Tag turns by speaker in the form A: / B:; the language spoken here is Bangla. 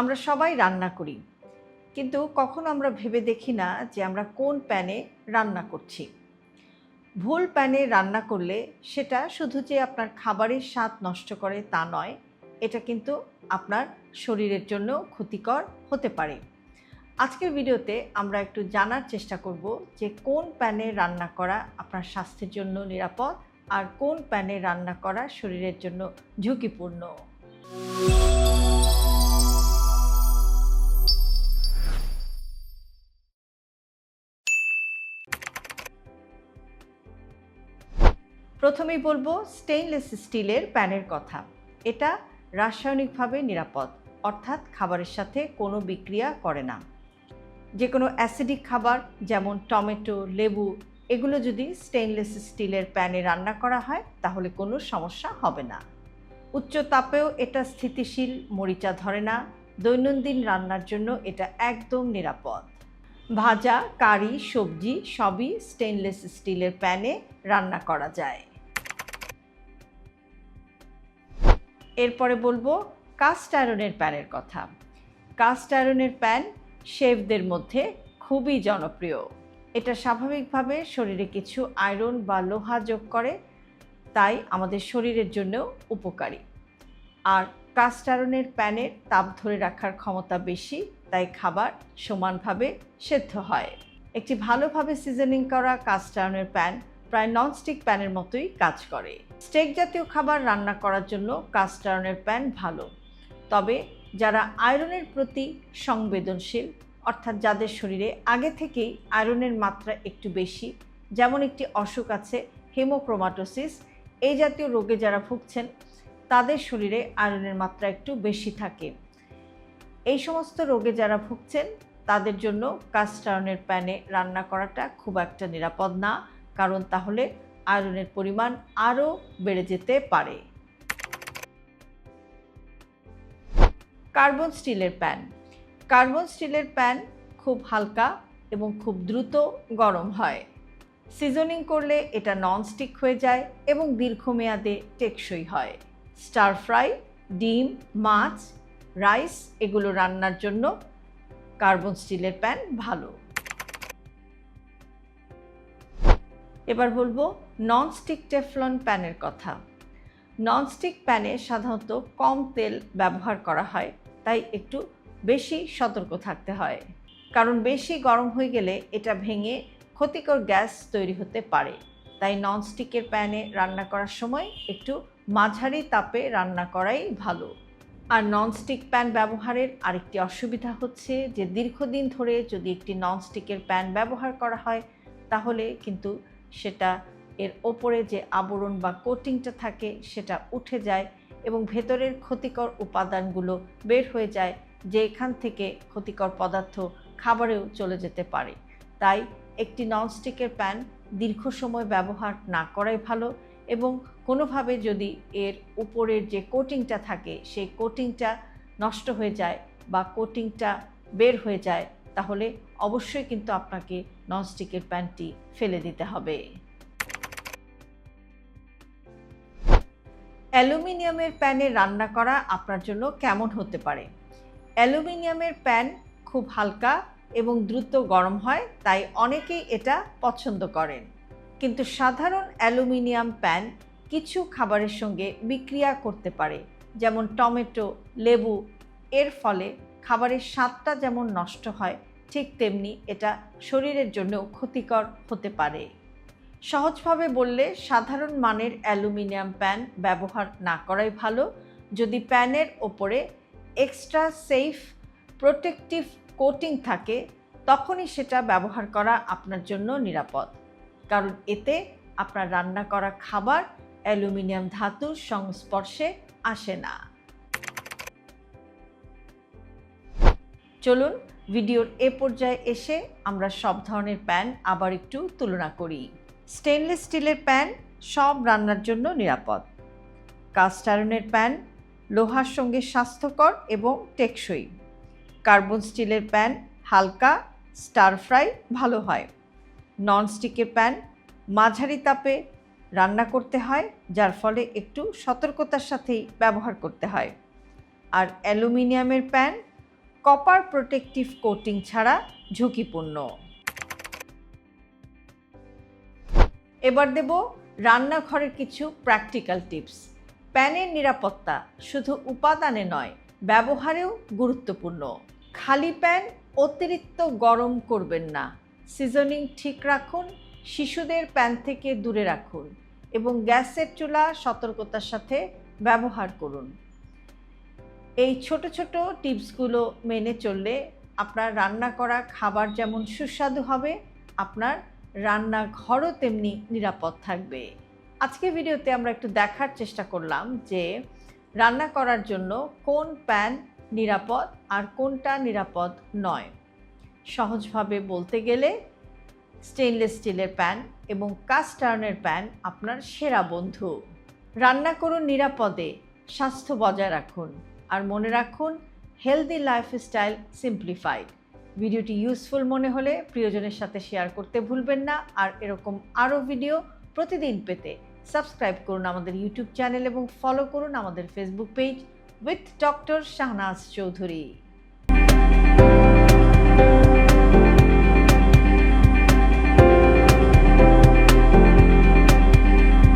A: আমরা সবাই রান্না করি। কিন্তু কখনো আমরা ভেবে দেখি না যে আমরা কোন প্যানে রান্না করছি। ভুল প্যানে রান্না করলে সেটা শুধু যে আপনার খাবারের স্বাদ নষ্ট করে তা নয়, এটা কিন্তু আপনার শরীরের জন্য ক্ষতিকর হতে পারে। আজকের ভিডিওতে আমরা একটু জানার চেষ্টা করব যে কোন প্যানে রান্না করা আপনার স্বাস্থ্যের জন্য নিরাপদ আর কোন প্যানে রান্না করা শরীরের জন্য ঝুঁকিপূর্ণ। প্রথমেই বলব স্টেইনলেস স্টিলের প্যানের কথা। এটা রাসায়নিকভাবে নিরাপদ, অর্থাৎ খাবারের সাথে কোনো বিক্রিয়া করে না। যে কোনো অ্যাসিডিক খাবার যেমন টমেটো, লেবু, এগুলো যদি স্টেইনলেস স্টিলের প্যানে রান্না করা হয়, তাহলে কোনো সমস্যা হবে না। উচ্চ তাপেও এটা স্থিতিশীল, মরিচা ধরে না। দৈনন্দিন রান্নার জন্য এটা একদম নিরাপদ। ভাজা, কারি, সবজি সবই স্টেইনলেস স্টিলের প্যানে রান্না করা যায়। এরপরে বলব কাস্ট আয়রনের প্যানের কথা। কাস্ট আয়রনের প্যান শেফদের মধ্যে খুবই জনপ্রিয়। এটা স্বাভাবিকভাবে শরীরে কিছু আয়রন বা লোহা যোগ করে, তাই আমাদের শরীরের জন্যও উপকারী। আর কাস্ট আয়রনের প্যানের তাপ ধরে রাখার ক্ষমতা বেশি, তাই খাবার সমানভাবে সেদ্ধ হয়। একটি ভালোভাবে সিজনিং করা কাস্ট আয়রনের প্যান প্রায় ননস্টিক প্যানের মতোই কাজ করে। স্টেক জাতীয় খাবার রান্না করার জন্য কাস্ট আয়রনের প্যান ভালো। তবে যারা আয়রনের প্রতি সংবেদনশীল, অর্থাৎ যাদের শরীরে আগে থেকেই আয়রনের মাত্রা একটু বেশি, যেমন একটি অসুখ আছে, হেমোক্রোমাটোসিস, এই জাতীয় রোগে যারা ভুগছেন তাদের শরীরে আয়রনের মাত্রা একটু বেশি থাকে। এই সমস্ত রোগে যারা ভুগছেন, তাদের জন্য কাস্ট আয়রনের প্যানে রান্না করাটা খুব একটা নিরাপদ না, কারণ তাহলে আয়রনের পরিমাণ আরও বেড়ে যেতে পারে। কার্বন স্টিলের প্যান। কার্বন স্টিলের প্যান খুব হালকা এবং খুব দ্রুত গরম হয়। সিজনিং করলে এটা ননস্টিক হয়ে যায় এবং দীর্ঘমেয়াদে টেকসই হয়। স্টার ফ্রাই, ডিম, মাছ, রাইস, এগুলো রান্নার জন্য কার্বন স্টিলের প্যান ভালো। এবার বলব ননস্টিক টেফলন প্যানের কথা। ননস্টিক প্যানে সাধারণত কম তেল ব্যবহার করা হয়, তাই একটু বেশি সতর্ক থাকতে হয়। কারণ বেশি গরম হয়ে গেলে এটা ভেঙে ক্ষতিকর গ্যাস তৈরি হতে পারে। তাই ননস্টিকের প্যানে রান্না করার সময় একটু মাঝারি তাপে রান্না করাই ভালো। আর ননস্টিক প্যান ব্যবহারের আরেকটি অসুবিধা হচ্ছে যে, দীর্ঘদিন ধরে যদি একটি ননস্টিকের প্যান ব্যবহার করা হয়, তাহলে কিন্তু সেটা এর ওপরে যে আবরণ বা কোটিংটা থাকে, সেটা উঠে যায় এবং ভেতরের ক্ষতিকর উপাদানগুলো বের হয়ে যায়, যে এখান থেকে ক্ষতিকর পদার্থ খাবারেও চলে যেতে পারে। তাই একটি ননস্টিকের প্যান দীর্ঘ সময় ব্যবহার না করাই ভালো এবং কোনোভাবে যদি এর উপরের যে কোটিংটা থাকে, সেই কোটিংটা নষ্ট হয়ে যায় বা কোটিংটা বের হয়ে যায়, তাহলে অবশ্যই কিন্তু আপনাকে ননস্টিকের প্যানটি ফেলে দিতে হবে। অ্যালুমিনিয়ামের প্যানে রান্না করা আপনার জন্য কেমন হতে পারে? অ্যালুমিনিয়ামের প্যান খুব হালকা এবং দ্রুত গরম হয়, তাই অনেকেই এটা পছন্দ করেন। কিন্তু সাধারণ অ্যালুমিনিয়াম প্যান কিছু খাবারের সঙ্গে বিক্রিয়া করতে পারে, যেমন টমেটো, লেবু। এর ফলে খাবারের স্বাদটা যেমন নষ্ট হয়, ঠিক তেমনি এটা শরীরের জন্যও ক্ষতিকর হতে পারে। সহজভাবে বললে, সাধারণ মানের অ্যালুমিনিয়াম প্যান ব্যবহার না করাই ভালো। যদি প্যানের ওপরে এক্সট্রা সেফ প্রোটেকটিভ কোটিং থাকে, তখনই সেটা ব্যবহার করা আপনার জন্য নিরাপদ। কারণ এতে আপনার রান্না করা খাবার, অ্যালুমিনিয়াম ধাতুর সংস্পর্শে আসে না। চলুন ভিডিওর এ পর্যায়ে এসে আমরা সব ধরনের প্যান আবার একটু তুলনা করি। স্টেনলেস স্টিলের প্যান সব রান্নার জন্য নিরাপদ। কাস্ট আয়রনের প্যান লোহার সঙ্গে স্বাস্থ্যকর এবং টেকসই। কার্বন স্টিলের প্যান হালকা, স্টার ফ্রাই ভালো হয়। ননস্টিকের প্যান মাঝারি তাপে রান্না করতে হয়, যার ফলে একটু সতর্কতার সাথেই ব্যবহার করতে হয়। আর অ্যালুমিনিয়ামের প্যান কপার প্রোটেক্টিভ কোটিং ছাড়া ঝুঁকিপূর্ণ। এবার দেব রান্নাঘরের কিছু প্র্যাকটিক্যাল টিপস প্যানের নিরাপত্তা শুধু উপাদানে নয়, ব্যবহারেও গুরুত্বপূর্ণ। খালি প্যান অতিরিক্ত গরম করবেন না। সিজনিং ঠিক রাখুন, শিশুদের প্যান থেকে দূরে রাখুন এবং গ্যাসের চুলা সতর্কতার সাথে ব্যবহার করুন। এই ছোট ছোট টিপসগুলো মেনে চললে আপনার রান্না করা খাবার যেমন সুস্বাদু হবে, আপনার রান্নাঘরও তেমনি নিরাপদ থাকবে। আজকের ভিডিওতে আমরা একটু দেখার চেষ্টা করলাম যে রান্না করার জন্য কোন প্যান নিরাপদ আর কোনটা নিরাপদ নয়। সহজভাবে বলতে গেলে স্টেনলেস স্টিলের প্যান এবং কাস্ট আয়রনের প্যান আপনার সেরা বন্ধু। রান্না করুন নিরাপদে, স্বাস্থ্য বজায় রাখুন আর মনে রাখুন হেলদি লাইফস্টাইল সিম্পলিফাইড ভিডিওটি ইউজফুল মনে হলে প্রিয়জনের সাথে শেয়ার করতে ভুলবেন না আর এরকম আরও ভিডিও প্রতিদিন পেতে সাবস্ক্রাইব করুন আমাদের ইউটিউব চ্যানেল এবং ফলো করুন আমাদের Facebook page with doctor Shahnaz Chowdhury